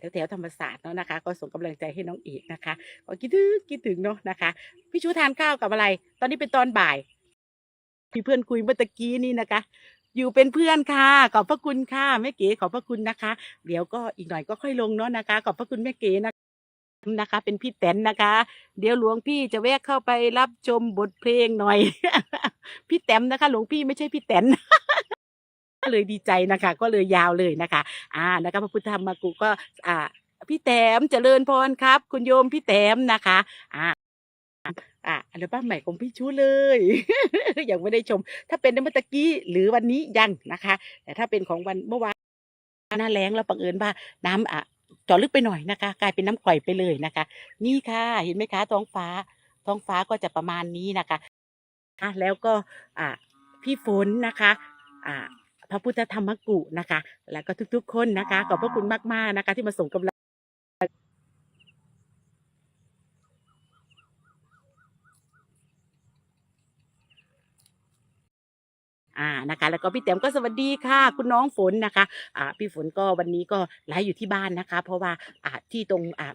แถวๆธรรมศาสตร์เนาะนะคะ ก็ส่งกำลังใจให้น้องเอกนะคะ ก็คิดถึงคิดถึงเนาะนะคะ พี่ชูทานข้าวกับอะไร ตอนนี้เป็นตอนบ่ายพี่เพื่อนคุยเมื่อตะกี้นี่นะคะ อยู่เป็นเพื่อนค่ะ ขอบพระคุณค่ะแม่เก๋ขอบพระคุณนะคะ เดี๋ยวก็อีกหน่อยก็ค่อยลงเนาะนะคะ ขอบพระคุณแม่เก๋นะคะนะคะ เป็นพี่แตนนะคะ เดี๋ยวหลวงพี่จะแวะเข้าไปรับชมบทเพลงหน่อย พี่แตมนะคะ หลวงพี่ไม่ใช่พี่แตน ก็เลยดีใจนะคะ ก็เลยยาวเลยนะคะ อ่านะคะพระพุทธธรรมกุก็อ่าพี่แต้มเจริญพรครับ คุณโยมพี่แต้มนะคะอ่าอ่าอัลบั้มใหม่ของพี่ชูเลย ยังไม่ได้ชม ถ้าเป็นเมื่อตะกี้หรือวันนี้ยังนะคะ แต่ถ้าเป็นของวันเมื่อวานหน้าแล้งแล้วบังเอิญว่าน้ำอะจาะลึกไปหน่อยนะคะ กลายเป็นน้ำกร่อยไปเลยนะคะ นี่ค่ะ เห็นไหมคะท้องฟ้า ท้องฟ้าก็จะประมาณนี้นะคะอะแล้วก็อ่าพี่ฝนนะคะ อ่าพ ระพุทธธรรมกุนะคะ แล้วก็ทุกๆ คนนะคะ ขอบพระคุณมากๆนะคะ ที่มาส่งกำลังอ่านะคะ แล้วก็พี่แต้มก็สวัสดีค่ะ คุณน้องฝนนะคะอ่าพี่ฝนก็วันนี้ก็ไลฟ์อยู่ที่บ้านนะคะ เพราะว่าอ่าที่ตรงอ่า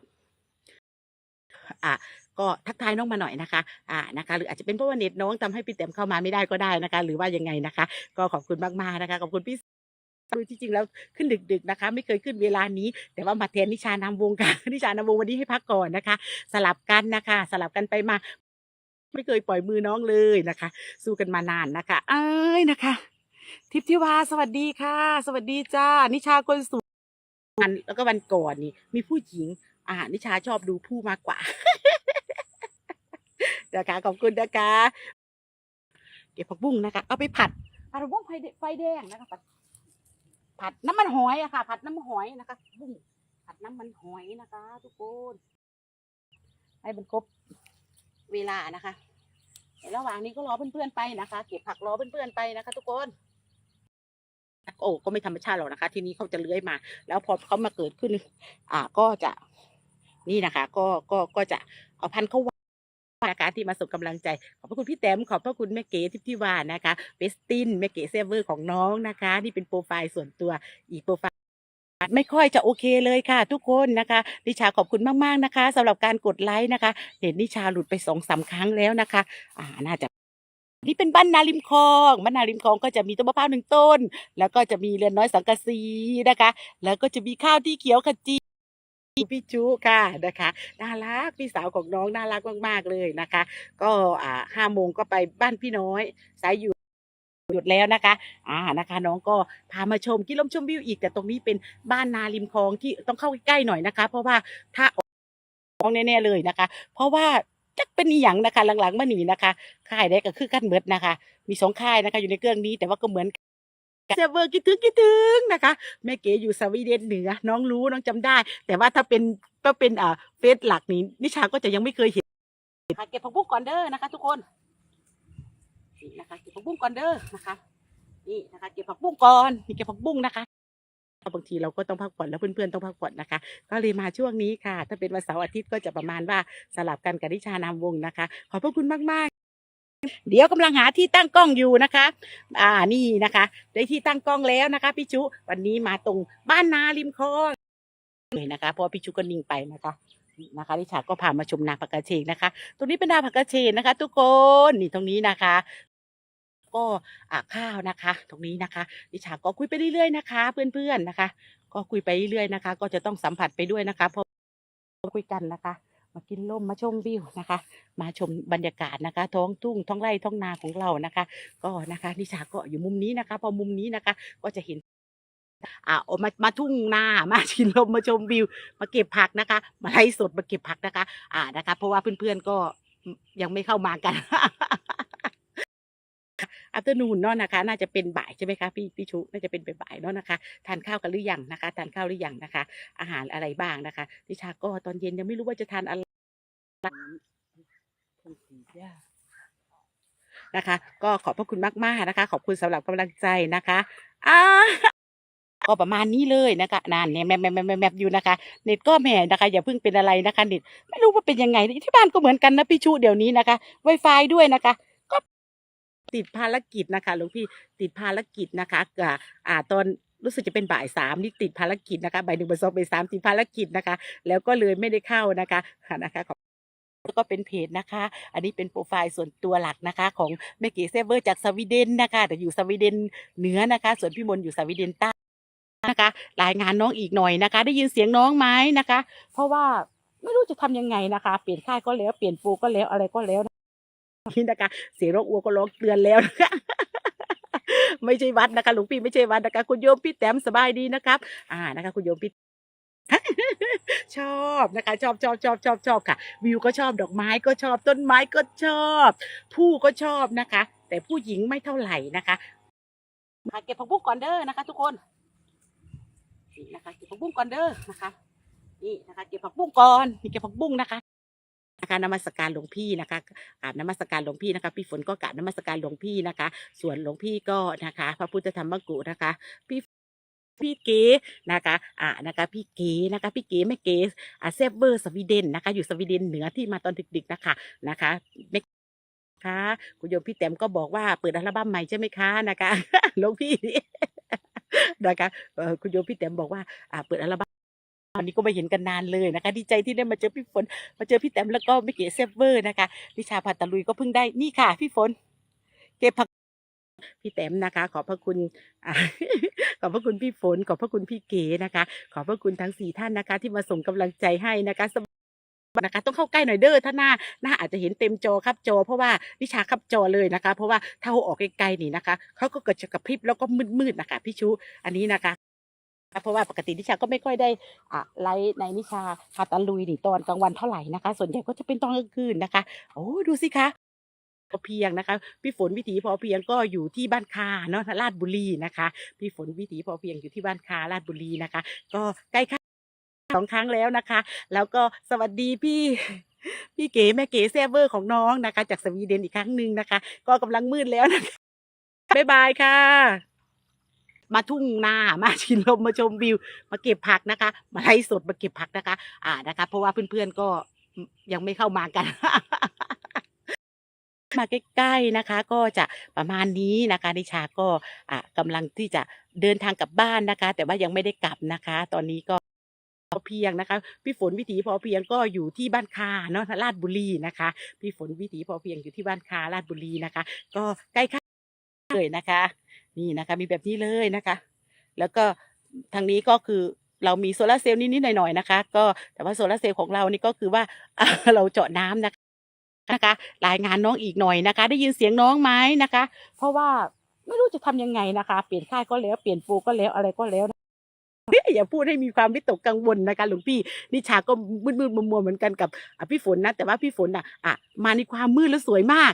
อ่า ก็ทักทายน้องมาหน่อยนะคะอ่านะคะ หรืออาจจะเป็นเพราะว่าเน็ตน้องทำให้พี่แต้มเข้ามาไม่ได้ก็ได้นะคะ หรือว่ายังไงนะคะ ก็ขอบคุณมากๆนะคะขอบคุณพี่คือที่จริงแล้วขึ้นดึกๆนะคะ ไม่เคยขึ้นเวลานี้ แต่ว่ามาแทนนิชานาวงค่ะนิชานาวงวันนี้ให้พักก่อนนะคะ สลับกันนะคะ สลับกันไปมา ไม่เคยปล่อยมือน้องเลยนะคะ สู้กันมานานนะคะ เอ้ยนะคะ ทิพย์ทิวาสวัสดีค่ะ สวัสดีจ้า นิชาคนสวยวันแล้วก็วันก่อนนี่มีผู้หญิงอ่านิชาชอบดูผู้มากกว่า นะคะขอบคุณนะคะเก็บผักบุ้งนะคะ เอาไปผัดผัดผักบุ้งไฟแดไฟแดงนะคะผัดผัดน้ำมันหอยอะค่ะ ผัดน้ำมันหอยนะคะ บุ้งผัดน้ำมันหอยนะคะ ทุกคนให้มันครบเวลานะคะในระหว่างนี้ก็รอเพื่อนๆไปนะคะ เก็บผักรอเพื่อนๆไปนะคะ ทุกคนโอ้ก็ไม่ธรรมชาติหรอกนะคะ ทีนี้เขาจะเลื้อยมา แล้วพอเขามาเกิดขึ้น อ่าก็จะนี่นะคะ ก็ก็ก็จะเอาพันเขาวา นะคะที่มาส่งกำลังใจ ขอบพระคุณพี่แต้มขอบพระคุณแม่เก๋ทิพย์ที่วานะคะเบสตินแม่เก๋เซเวอร์ของน้องนะคะ นี่เป็นโปรไฟล์ส่วนตัวอีกโปรไฟล์ไม่ค่อยจะโอเคเลยค่ะ ทุกคนนะคะนิชาขอบคุณมากๆนะคะสำหรับการกดไลค์นะคะ เห็นนิชาหลุดไปสองสามครั้งแล้วนะคะ อ่าน่าจะนี่เป็นบ้านนาริมคลองบ้านนาริมคลองก็จะมีต้นมะพร้าวหนึ่งต้น แล้วก็จะมีเรือนน้อยสังกะสีนะคะ แล้วก็จะมีข้าวที่เขียวขจี พี่จุค่ะนะคะน่ารักพี่สาวของน้องน่ารักมากๆเลยนะคะ ก็อ่าห้าโมงก็ไปบ้านพี่น้อยสายอยู่หยุดแล้วนะคะ อ่า นะคะ น้องก็พามาชมกินลมชมวิวอีก แต่ตรงนี้เป็นบ้านนาริมคลองที่ต้องเข้าใกล้ๆหน่อยนะคะ เพราะว่าถ้าออกแน่ๆเลยนะคะ เพราะว่าจักเป็นอีหยังนะคะ หลังๆมาหนีนะคะ ค่ายได้ก็คือกันเมิดนะคะ มีสองค่ายนะคะ อยู่ในเครื่องนี้แต่ว่าก็เหมือน เซเวอร์คิดถึงคิดถึงนะคะ แม่เก๋อยู่สวีเดนเหนือ น้องรู้น้องจำได้ แต่ว่าถ้าเป็นก็เป็นอ่าเฟซหลักนี้นิชาก็จะยังไม่เคยเห็นค่ะเก็บผักบุ้งก่อนเด้อนะคะ ทุกคนนี่นะคะเก็บผักบุ้งก่อนเด้อนะคะนี่นะคะ เก็บผักบุ้งก่อนนี่เก็บผักบุ้งนะคะบางทีเราก็ต้องพักผ่อนแล้วเพื่อนๆต้องพักผ่อนนะคะ ก็เลยมาช่วงนี้ค่ะ ถ้าเป็นวันเสาร์อาทิตย์ก็จะประมาณว่าสลับกันกับนิชานามวงนะคะ ขอบพระคุณมากๆ เดี๋ยวกำลังหาที่ตั้งกล้องอยู่นะคะ อ่า นี่นะคะ ได้ที่ตั้งกล้องแล้วนะคะพี่ชุวันนี้มาตรงบ้านนาริมคลองเลยนะคะพราะว่าพี่ชุก็นิ่งไปนะคะนะคะนิชาก็พามาชมนาผักกาเฉงนะคะ ตรงนี้เป็นนาผักกาเฉงนะคะ ทุกคน นี่ตรงนี้นะคะ ก็อ่าข้าวนะคะ ตรงนี้นะคะนิชาก็คุยไปเรื่อยๆนะคะ เพื่อนๆนะคะ ก็คุยไปเรื่อยๆนะคะ ก็จะต้องสัมผัสไปด้วยนะคะพราะคุยกันนะคะ มากินลมมาชมวิวนะคะ มาชมบรรยากาศนะคะ ท้องทุ่งท้องไร่ท้องนาของเรานะคะ ก็นะคะนิชาก็อยู่มุมนี้นะคะ พอมุมนี้นะคะ ก็จะเห็นอ่าโอมามาทุ่งนามาชินลมมาชมวิว มาเก็บผักนะคะ มาไล่สดมาเก็บผักนะคะ อ่านะคะ เพราะว่าเพื่อนๆก็ยังไม่เข้ามากัน อัปเตอร์นูนเนาะนะคะ น่าจะเป็นบ่ายใช่ไหมคะพี่พี่ชุน่าจะเป็นบ่ายเนาะนะคะ ทานข้าวกันหรือยังนะคะ ทานข้าวหรือยังนะคะ อาหารอะไรบ้างนะคะนิชาก็ตอนเย็นยังไม่รู้ว่าจะทานอะไรนะคะ ก็ขอบพระคุณมากๆนะคะ ขอบคุณสำหรับกำลังใจนะคะอ่าก็ประมาณนี้เลยนะคะนานเนี่ยแมบแมบแมบแมบแมอยู่นะคะเน็ตก็แหม่นะคะ อย่าเพิ่งเป็นอะไรนะคะเน็ตไม่รู้ว่าเป็นยังไงที่บ้านก็เหมือนกันนะพี่ชูเดี๋ยวนี้นะคะ Wi-Fi ด้วยนะคะ ติดภารกิจนะคะหลวงพี่ติดภารกิจนะคะกับอ่าตอนรู้สึกจะเป็นบ่ายสามนี่ติดภารกิจนะคะบ่ายหนึ่งบ่ายสองบ่ายสามติดภารกิจนะคะ แล้วก็เลยไม่ได้เข้านะคะนะคะขอบแล้วก็เป็นเพจนะคะ อันนี้เป็นโปรไฟล์ส่วนตัวหลักนะคะ ของแม่เก๋เซเวอร์จากสวีเดนนะคะ แต่อยู่สวีเดนเหนือนะคะ ส่วนพี่มนต์อยู่สวีเดนใต้นะคะรายงานน้องอีกหน่อยนะคะ ได้ยินเสียงน้องไหมนะคะ เพราะว่าไม่รู้จะทำยังไงนะคะ เปลี่ยนค่ายก็แล้วเปลี่ยนโปรก็แล้วอะไรก็แล้ว นี่นะคะ เสียงร้องอัวก็ร้องเตือนแล้วนะคะไม่ใช่วัดนะคะหลวงพี่ไม่ใช่วัดนะคะ คุณโยมพี่แต้มสบายดีนะครับ อ่านะคะ คุณโยมพี่ชอบนะคะชอบชอบชอบชอบชอบค่ะ วิวก็ชอบดอกไม้ก็ชอบต้นไม้ก็ชอบ ผู้ก็ชอบนะคะ แต่ผู้หญิงไม่เท่าไหร่นะคะ มาเก็บผักบุ้งก่อนเด้อนะคะ ทุกคนนี่นะคะเก็บผักบุ้งก่อนเด้อนะคะ นี่นะคะ เก็บผักบุ้งก่อนนี่เก็บผักบุ้งนะคะ นะคะนมัสการหลวงพี่นะคะกราบนมัสการหลวงพี่นะคะพี่ฝนก็กราบนมัสการหลวงพี่นะคะ ส่วนหลวงพี่ก็นะคะ พระพุทธธรรมกุนะคะพี่พี่เก๋นะคะอ่านะคะ พี่เก๋นะคะ พี่เก๋แม่เก๋อ่าเซฟเวอร์สวีเดนนะคะ อยู่สวีเดนเหนือที่มาตอนดึกๆนะคะนะคะไม่ค่ะคุณโยมพี่แต้มก็บอกว่าเปิดอัลบั้มใหม่ใช่ไหมคะนะคะหลวงพี่นะคะคุณโยมพี่แต้มบอกว่าอ่าเปิดอัลบั้ม วันนี้ก็ไม่เห็นกันนานเลยนะคะ ดีใจที่ได้มาเจอพี่ฝน มาเจอพี่แต้มแล้วก็ไม่เก๋เซฟเวอร์นะคะวิชาพัตลุยก็เพิ่งได้นี่ค่ะ พี่ฝน เก็บผักพี่แต้มนะคะ ขอบพระคุณขอบพระคุณพี่ฝน ขอบพระคุณพี่เก๋นะคะ ขอบพระคุณทั้งสี่ท่านนะคะ ที่มาส่งกำลังใจให้นะคะนะคะต้องเข้าใกล้หน่อยเด้อถ้าหน้าหน้าอาจจะเห็นเต็มจอครับจอ เพราะว่าวิชาครับจอเลยนะคะ เพราะว่าถ้าเอาออกไกลๆนี่นะคะเขาก็เกิดจะกระพริบแล้วก็มืดๆนะคะพี่ชูอันนี้นะคะ เพราะว่าปกตินิชาก็ไม่ค่อยได้อะไลฟ์ในนิชาพาตะลุยนี่ตอนกลางวันเท่าไหร่นะคะ ส่วนใหญ่ก็จะเป็นตอนกลางคืนนะคะโอ้ดูสิคะพอเพียงนะคะ พี่ฝนวิถีพอเพียงก็อยู่ที่บ้านคาเนาะลาดบุรีนะคะ พี่ฝนวิถีพอเพียงอยู่ที่บ้านคาลาดบุรีนะคะ ก็ใกล้ค่าสองครั้งแล้วนะคะ แล้วก็สวัสดีพี่พี่เก๋แม่เก๋แซเวอร์ของน้องนะคะ จากสวีเดนอีกครั้งหนึ่งนะคะ ก็กำลังมืดแล้วนะคะบ๊ายบายค่ะ มาทุ่งนามาชินลมมาชมวิว มาเก็บผักนะคะ มาไล่สดมาเก็บผักนะคะ อ่านะคะ เพราะว่าเพื่อนๆก็ยังไม่เข้ามากันมาใกล้ๆนะคะ ก็จะประมาณนี้นะคะนิชาก็อ่ากำลังที่จะเดินทางกลับบ้านนะคะ แต่ว่ายังไม่ได้กลับนะคะ ตอนนี้ก็พอเพียงนะคะ พี่ฝนวิถีพอเพียงก็อยู่ที่บ้านคาเนาะลาดบุรีนะคะ พี่ฝนวิถีพอเพียงอยู่ที่บ้านคาลาดบุรีนะคะ ก็ใกล้ค่าเลยนะคะ นี่นะคะ มีแบบนี้เลยนะคะ แล้วก็ทางนี้ก็คือเรามีโซลาร์เซลล์นิดๆหน่อยๆนะคะ ก็แต่ว่าโซลาร์เซลล์ของเรานี่ก็คือว่าเราเจาะน้ำนะคะนะคะรายงานน้องอีกหน่อยนะคะ ได้ยินเสียงน้องไหมนะคะ เพราะว่าไม่รู้จะทำยังไงนะคะ เปลี่ยนค่ายก็แล้วเปลี่ยนโปรก็แล้วอะไรก็แล้วนะอย่าพูดให้มีความวิตกกังวลนะคะหลวงพี่นิชาก็มืดๆมัวๆเหมือนกันกับพี่ฝนนะแต่ว่าพี่ฝนอะอะมาในความมืดแล้วสวยมาก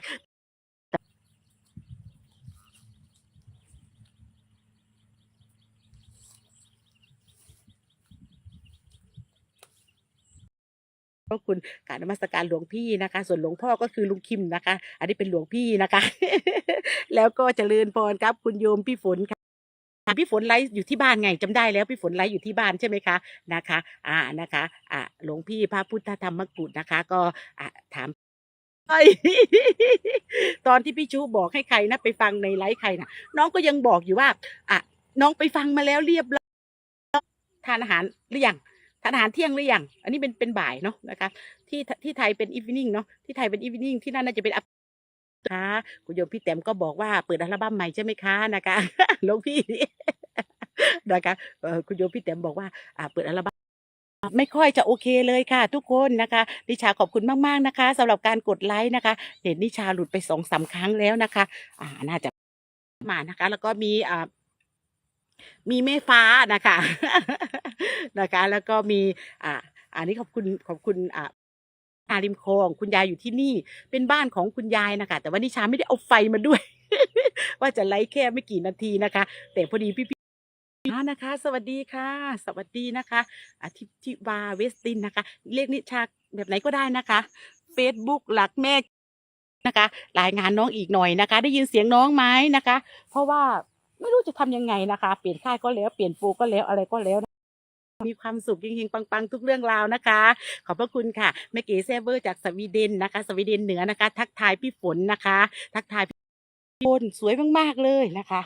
ก็คุณกรารนมัสการหลวงพี่นะคะ ส่วนหลวงพ่อก็คือลุงคิมนะคะ อันนี้เป็นหลวงพี่นะคะ แล้วก็เจริญพรครับคุณโยมพี่ฝนค่ะพี่ฝนไลฟ์อยู่ที่บ้านไงจำได้แล้วพี่ฝนไลฟ์อยู่ที่บ้านใช่ไหมคะนะคะ อ่านะคะ อ่าหลวงพี่พระพุทธธรรมกุฎนะคะ ก็อ่าถามตอนที่พี่ชูบอกให้ใครนะไปฟังในไลฟ์ใครนะน้องก็ยังบอกอยู่ว่า อะน้องไปฟังมาแล้วเรียบร้อยทานอาหารหรือยัง ทานอาหารเที่ยงหรือยัง อันนี้เป็นเป็นบ่ายเนาะนะคะ ที่ที่ไทยเป็นอีฟ n นิ่งเนาะ ที่ไทยเป็นอีฟ n นิ่งที่นั่นน่าจะเป็นอัพค่ะคุณโยมพี่แต้มก็บอกว่าเปิดอัลบั้มใหม่ใช่ไหมคะนะคะหลวงพี่นะคะคุณโยมพี่แต้มบอกว่าอ่าเปิดอัลบั้มไม่ค่อยจะโอเคเลยค่ะ ทุกคนนะคะนิชาขอบคุณมากๆนะคะสำหรับการกดไลค์นะคะเห็นนิชาหลุดไปสองสามครั้งแล้วนะคะ อ่าน่าจะมานะคะ แล้วก็มีอ่า มีแม่ฟ้านะคะนะคะ แล้วก็มีอ่าอันนี้ขอบคุณขอบคุณอ่าอาริมคลองคุณยายอยู่ที่นี่ เป็นบ้านของคุณยายนะคะ แต่ว่านิชาไม่ได้เอาไฟมาด้วย ว่าจะไลฟ์แค่ไม่กี่นาทีนะคะ แต่พอดีพี่ๆอ่านะคะสวัสดีค่ะ สวัสดีนะคะอาทิทิวาเวสตินนะคะ เรียกนิชาแบบไหนก็ได้นะคะ Facebook หลักแม่นะคะรายงานน้องอีกหน่อยนะคะ ได้ยินเสียงน้องไหมนะคะ เพราะว่า ไม่รู้จะทำยังไงนะคะ เปลี่ยนค่ายก็แล้วเปลี่ยนปูก็แล้วอะไรก็แล้ว มีความสุขจริงๆปังๆ ทุกเรื่องราวนะคะ ขอบพระคุณค่ะแม่เก๋เซเวอร์จากสวีเดนนะคะ สวีเดนเหนือนะคะ ทักทายพี่ฝนนะคะ ทักทายพี่ฝนสวยมากๆเลยนะคะ